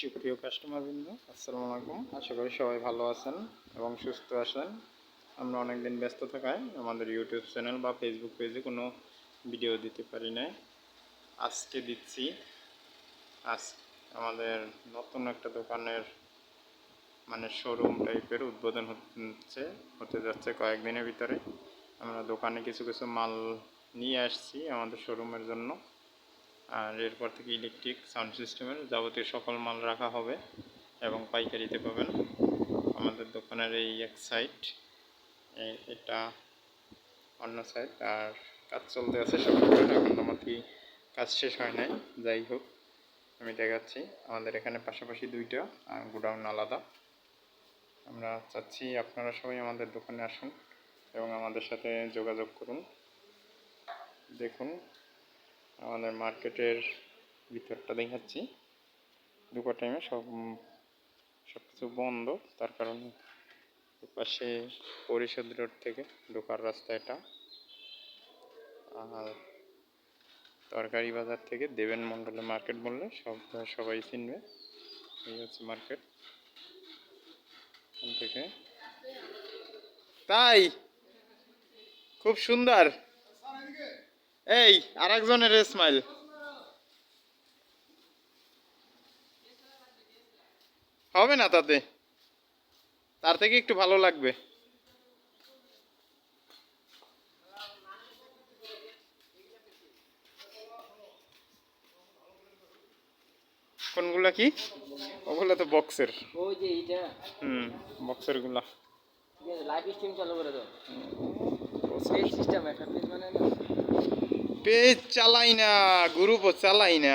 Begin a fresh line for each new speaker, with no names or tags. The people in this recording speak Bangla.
সুপ্রিয় কাস্টমার বৃন্দ, আসসালামু আলাইকুম। আশা করি সবাই ভালো আছেন এবং সুস্থ আছেন। আমরা অনেক দিন ব্যস্ত থাকায় আমাদের ইউটিউব চ্যানেল বা ফেসবুক পেজে কোনো ভিডিও দিতে পারি নাই। আজকে দিচ্ছি, আজ আমাদের নতুন একটা দোকানের মানে শোরুম টাইপের উদ্বোধন হচ্ছে, হতে যাচ্ছে কয়েকদিনের ভিতরে। আমরা দোকানে কিছু কিছু মাল নিয়ে আসছি আমাদের শোরুমের জন্য। আর এরপর থেকে ইলেকট্রিক সাউন্ড সিস্টেমের যাবতীয় সকল মাল রাখা হবে এবং পাইকারিতে পাবেন। আমাদের দোকানের এই এক সাইড এটা অন্য সাইড আর কাজ চলতে আছে সব এখন আমাদের কাজ শেষ হয় নাই, যাই হোক, আমি দেখাচ্ছি। আমাদের এখানে পাশাপাশি দুইটা, আর গোডাউন আলাদা। আমরা চাচ্ছি আপনারা সবাই আমাদের দোকানে আসুন এবং আমাদের সাথে যোগাযোগ করুন। দেখুন আমাদের মার্কেটের ভিতরটা দেখাচ্ছি। দুপুর টাইমে সব সব কিছু বন্ধ। তার কারণে পাশে পরিষদ রোড থেকে ঢোকার রাস্তা এটা। আর তরকারি বাজার থেকে দেবেন মণ্ডলের মার্কেট বললে সব, সবাই চিনবে। এই হচ্ছে মার্কেট। থেকে। তাই! খুব সুন্দর! এই আর একজনের স্মাইল হবে না তাতে। তার থেকে একটু ভালো লাগবে। কোনগুলা কি? ওগুলো তো বক্সের
ওই যে এইটা।
হুম বক্সেরগুলা।
লাইভ স্ট্রিম চালু করে দাও। সিস্টেম একটা পেজ মানে না
পেজ চালাই না গ্রুপও চালাই না।